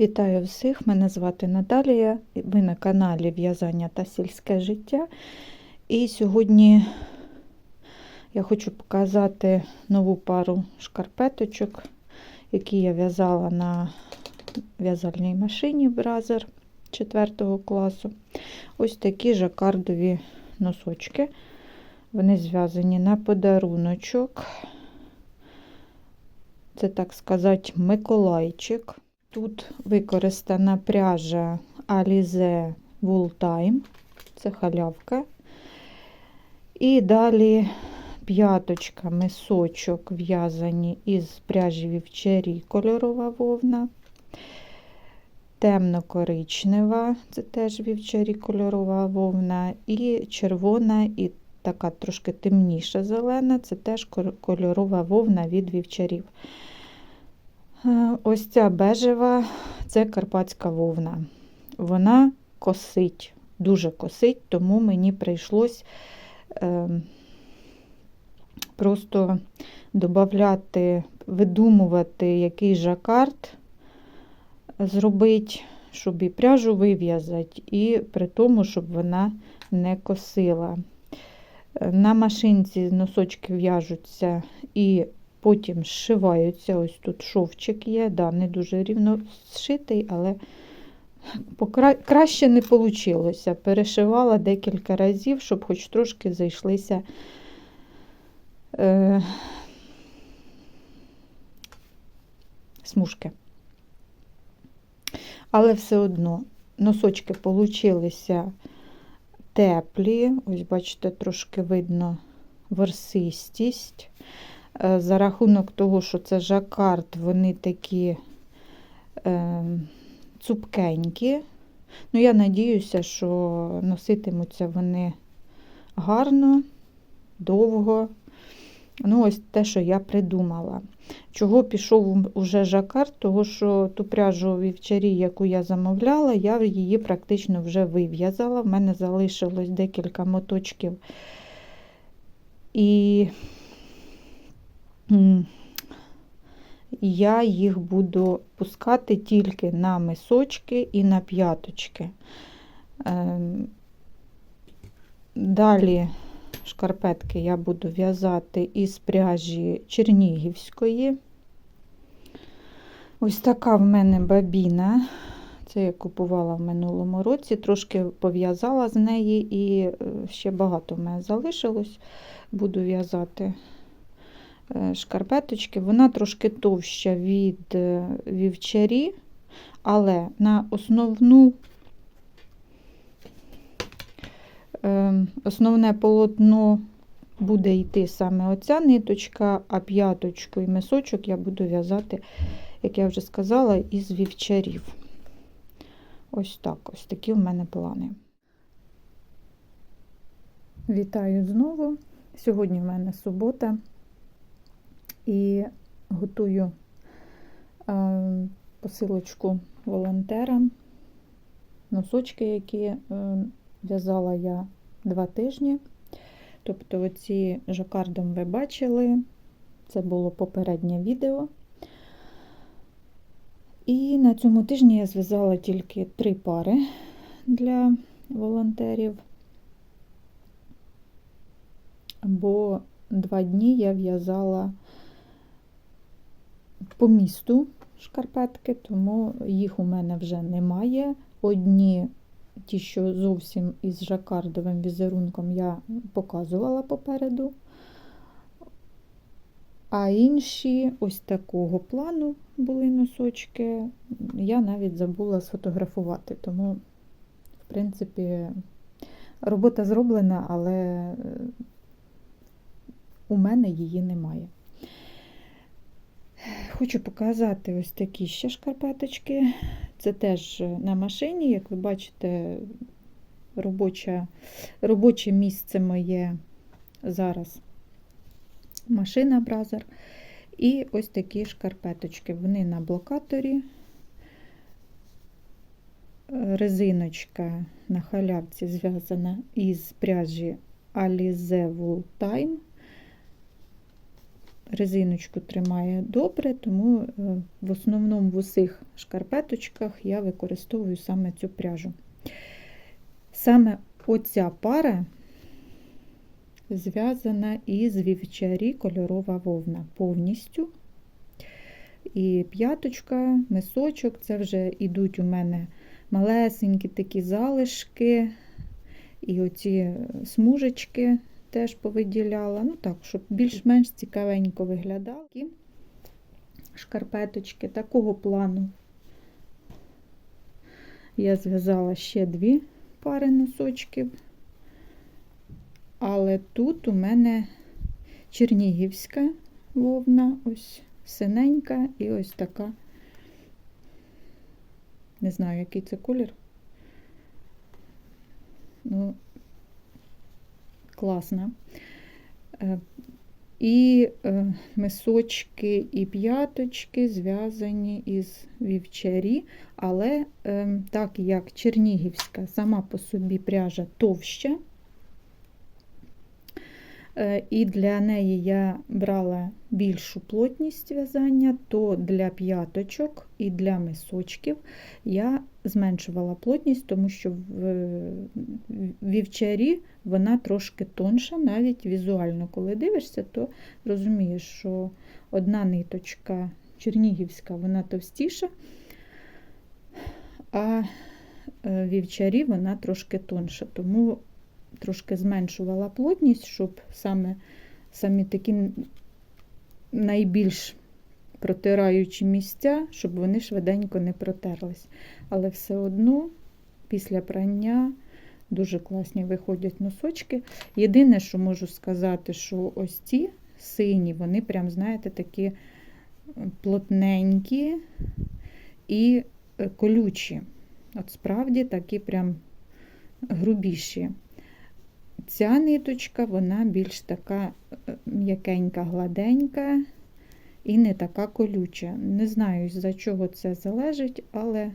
Вітаю всіх! Мене звати Наталія. Ви на каналі В'язання та сільське життя. І сьогодні я хочу показати нову пару шкарпеточок, які я в'язала на в'язальній машині Бразер 4 класу. Ось такі жакардові носочки. Вони зв'язані на подаруночок. Це, так сказати, Миколайчик. Тут використана пряжа Alize Wool Time, це халявка. І далі п'яточка, мисочок в'язані із пряжі вівчарі кольорова вовна. Темно-коричнева, це теж вівчарі кольорова вовна, і червона, і така трошки темніша зелена, це теж кольорова вовна від вівчарів. Ось ця бежева це карпатська вовна. Вона косить, дуже косить, тому мені прийшлось е, просто додати, видумувати, який жакард зробити, щоб і пряжу вив'язати, і при тому, щоб вона не косила. На машинці носочки в'яжуться і потім зшиваються. Ось тут шовчик є, да, не дуже рівно зшитий, але покра... краще не вийшло. Перешивала декілька разів, щоб хоч трошки зайшлися е... смужки. Але все одно носочки получилися теплі, ось, бачите, трошки видно ворсистість. Е, за рахунок того, що це жакард, вони такі е, цупкенькі. Ну, я надіюся, що носитимуться вони гарно, довго. Ну, ось те, що я придумала. Чого пішов уже жакард, того що ту пряжу вівчарі, яку я замовляла, я її практично вже вив'язала. В мене залишилось декілька моточків. І я їх буду пускати тільки на мисочки і на п'яточки. Ем, далі шкарпетки я буду в'язати із пряжі Чернігівської. Ось така в мене бабіна. Це я купувала в минулому році, трошки пов'язала з неї, і е, ще багато в мене залишилось. Буду в'язати шкарпеточки. Вона трошки товща від е, вівчарі, але на основну е, основне полотно буде йти саме оця ниточка, а п'яточку і мисочок я буду в'язати, як я вже сказала, із вівчарів. Ось так, ось такі в мене плани. Вітаю знову. Сьогодні в мене субота і готую е, посилочку волонтерам, носочки, які е, в'язала я два тижні. Тобто, оці жакардом ви бачили, це було попереднє відео. І на цьому тижні я зв'язала тільки три пари для волонтерів, бо два дні я в'язала по місту шкарпетки, тому їх у мене вже немає. Одні, ті, що зовсім із жакардовим візерунком, я показувала попереду. А інші ось такого плану були носочки, я навіть забула сфотографувати, тому, в принципі, робота зроблена, але у мене її немає. Хочу показати ось такі ще шкарпеточки. Це теж на машині, як ви бачите, робоче, робоче місце моє зараз машина Бразер. І ось такі шкарпеточки. Вони на блокаторі. Резиночка на халявці зв'язана із пряжі Alize Wool Time резиночку тримає добре, тому е, в основному в усіх шкарпеточках я використовую саме цю пряжу. Саме оця пара зв'язана із вівчарі кольорова вовна повністю. І п'яточка, мисочок це вже йдуть у мене малесенькі такі залишки, і оці смужечки теж повиділяла. Ну так, щоб більш-менш цікавенько виглядали. Такі Шкарпеточки такого плану. Я зв'язала ще дві пари носочків. Але тут у мене чернігівська вовна, ось синенька і ось така. Не знаю, який це колір. Ну, класна. Е, І е, мисочки і п'яточки зв'язані із вівчарі, але е, так як чернігівська сама по собі пряжа товща, і для неї я брала більшу плотність в'язання, то для п'яточок і для мисочків я зменшувала плотність, тому що в вівчарі вона трошки тонша, навіть візуально, коли дивишся, то розумієш, що одна ниточка чернігівська, вона товстіша, а е, вівчарі вона трошки тонша. Тому трошки зменшувала плотність, щоб саме самі такі найбільш протираючі місця, щоб вони швиденько не протерлись. Але все одно після прання дуже класні виходять носочки. Єдине, що можу сказати, що ось ці сині, вони прям, знаєте, такі плотненькі і е, колючі. От справді такі прям грубіші. Ця ниточка, вона більш така е, м'якенька, гладенька і не така колюча. Не знаю, за чого це залежить, але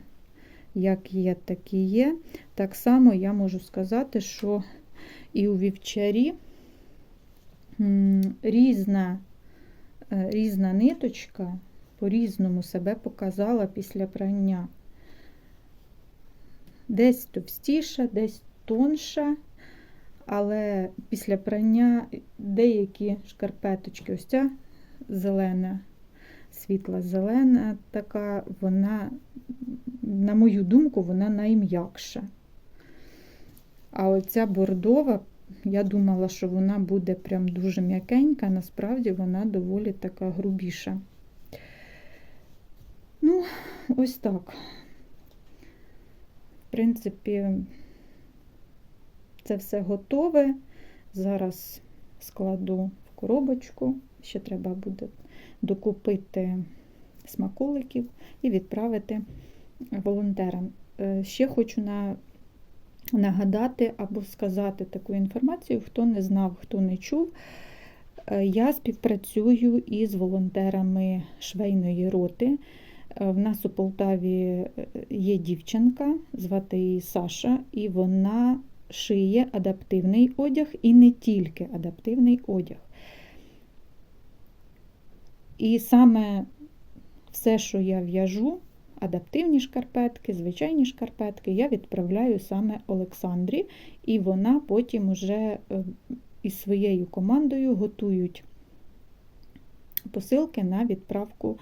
як є, так і є. Так само я можу сказати, що і у вівчарі різна, е, різна ниточка по-різному себе показала після прання. Десь товстіша, десь тонша але після прання деякі шкарпеточки, ось ця зелена, світла зелена, така, вона, на мою думку, вона найм'якша. А оця бордова, я думала, що вона буде прям дуже м'якенька, насправді вона доволі така грубіша. Ну, ось так. В принципі, це все готове. Зараз складу в коробочку. Ще треба буде докупити смаколиків і відправити волонтерам. Е, ще хочу на, нагадати або сказати таку інформацію, хто не знав, хто не чув. Е, я співпрацюю із волонтерами швейної роти. Е, в нас у Полтаві є дівчинка, звати її Саша, і вона шиє адаптивний одяг і не тільки адаптивний одяг. І саме все, що я в'яжу, адаптивні шкарпетки, звичайні шкарпетки, я відправляю саме Олександрі, і вона потім уже е, із своєю командою готують посилки на відправку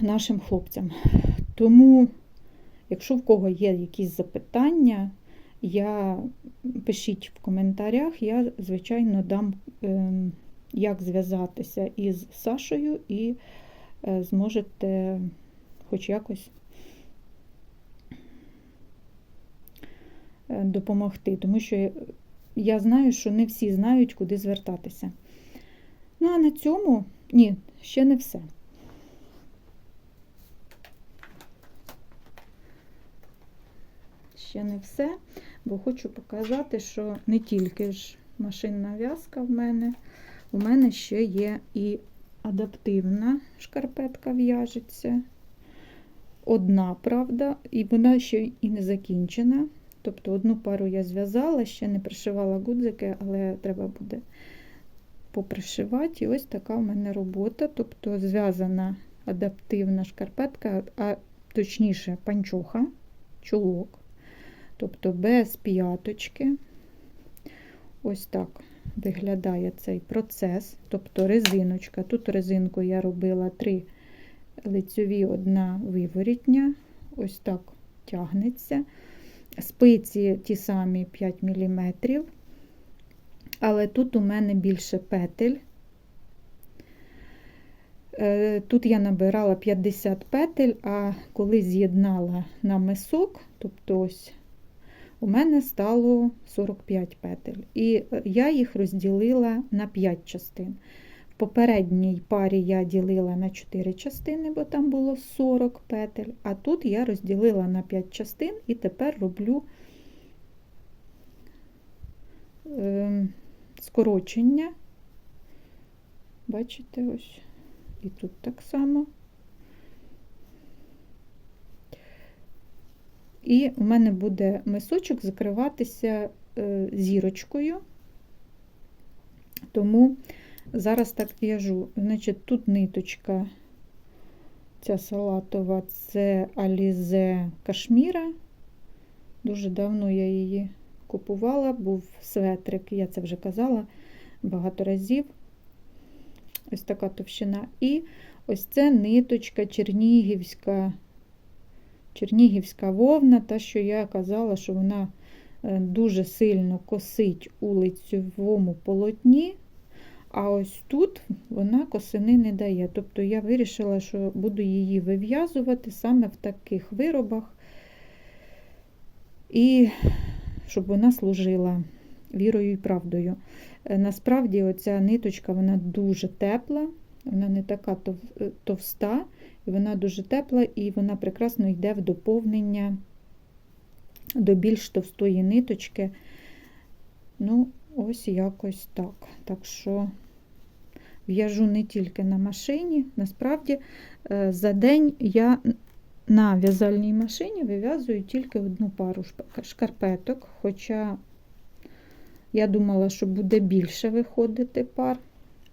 нашим хлопцям. Тому Якщо в кого є якісь запитання, я пишіть в коментарях, я, звичайно, дам, ем, як зв'язатися із Сашою, і е, зможете хоч якось е, допомогти, тому що я знаю, що не всі знають, куди звертатися. Ну, а на цьому, ні, ще не все. Ще не все, бо хочу показати, що не тільки ж машинна в'язка в мене, у мене ще є і адаптивна шкарпетка в'яжеться. Одна, правда, і вона ще і не закінчена. Тобто одну пару я зв'язала, ще не пришивала гудзики, але треба буде попришивати. І ось така в мене робота, тобто зв'язана адаптивна шкарпетка, а точніше панчоха, чулок, тобто без п'яточки. Ось так виглядає цей процес, тобто резиночка. Тут резинку я робила три лицьові, одна виворітня, ось так тягнеться. Спиці ті самі 5 мм, але тут у мене більше петель. Е, Тут я набирала 50 петель, а коли з'єднала на мисок, тобто ось у мене стало 45 петель. І я їх розділила на 5 частин. В попередній парі я ділила на 4 частини, бо там було 40 петель, а тут я розділила на 5 частин і тепер роблю е, скорочення. Бачите, ось. І тут так само. І у мене буде мисочок закриватися е, зірочкою, тому зараз так в'яжу. Значить, тут ниточка, ця салатова, це Алізе Кашміра. Дуже давно я її купувала, був светрик, я це вже казала багато разів. Ось така товщина. І ось це ниточка чернігівська. Чернігівська вовна, та, що я казала, що вона е, дуже сильно косить у лицьовому полотні, а ось тут вона косини не дає. Тобто я вирішила, що буду її вив'язувати саме в таких виробах, і щоб вона служила вірою і правдою. Е, Насправді, оця ниточка вона дуже тепла, вона не така тов- товста. І вона дуже тепла і вона прекрасно йде в доповнення до більш товстої ниточки. Ну, ось якось так. Так що в'яжу не тільки на машині. Насправді, е, за день я на в'язальній машині вив'язую тільки одну пару шкарпеток, хоча я думала, що буде більше виходити пар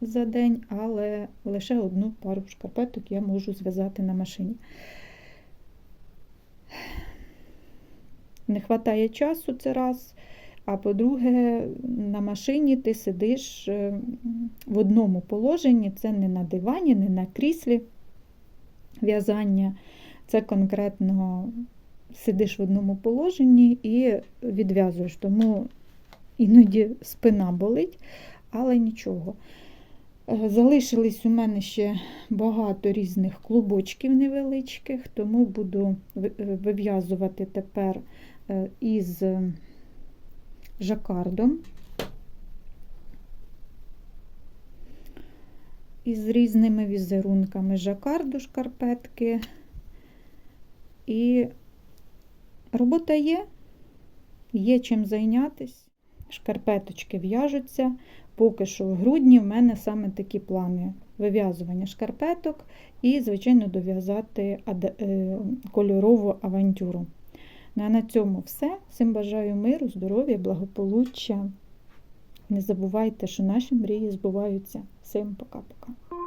за день, але лише одну пару шкарпеток я можу зв'язати на машині. Не вистачає часу це раз. А по-друге, на машині ти сидиш е, в одному положенні, це не на дивані, не на кріслі в'язання. Це конкретно сидиш в одному положенні і відв'язуєш. Тому іноді спина болить, але нічого. Е, Залишились у мене ще багато різних клубочків невеличких, тому буду е, вив'язувати тепер е, із жакардом, із різними візерунками жакарду шкарпетки. І робота є, є чим зайнятися. Шкарпеточки в'яжуться. Поки що в грудні в мене саме такі плани: вив'язування шкарпеток і, звичайно, дов'язати е, кольорову авантюру. Ну, а на цьому все. Всім бажаю миру, здоров'я, благополуччя. Не забувайте, що наші мрії збуваються. Всім пока-пока.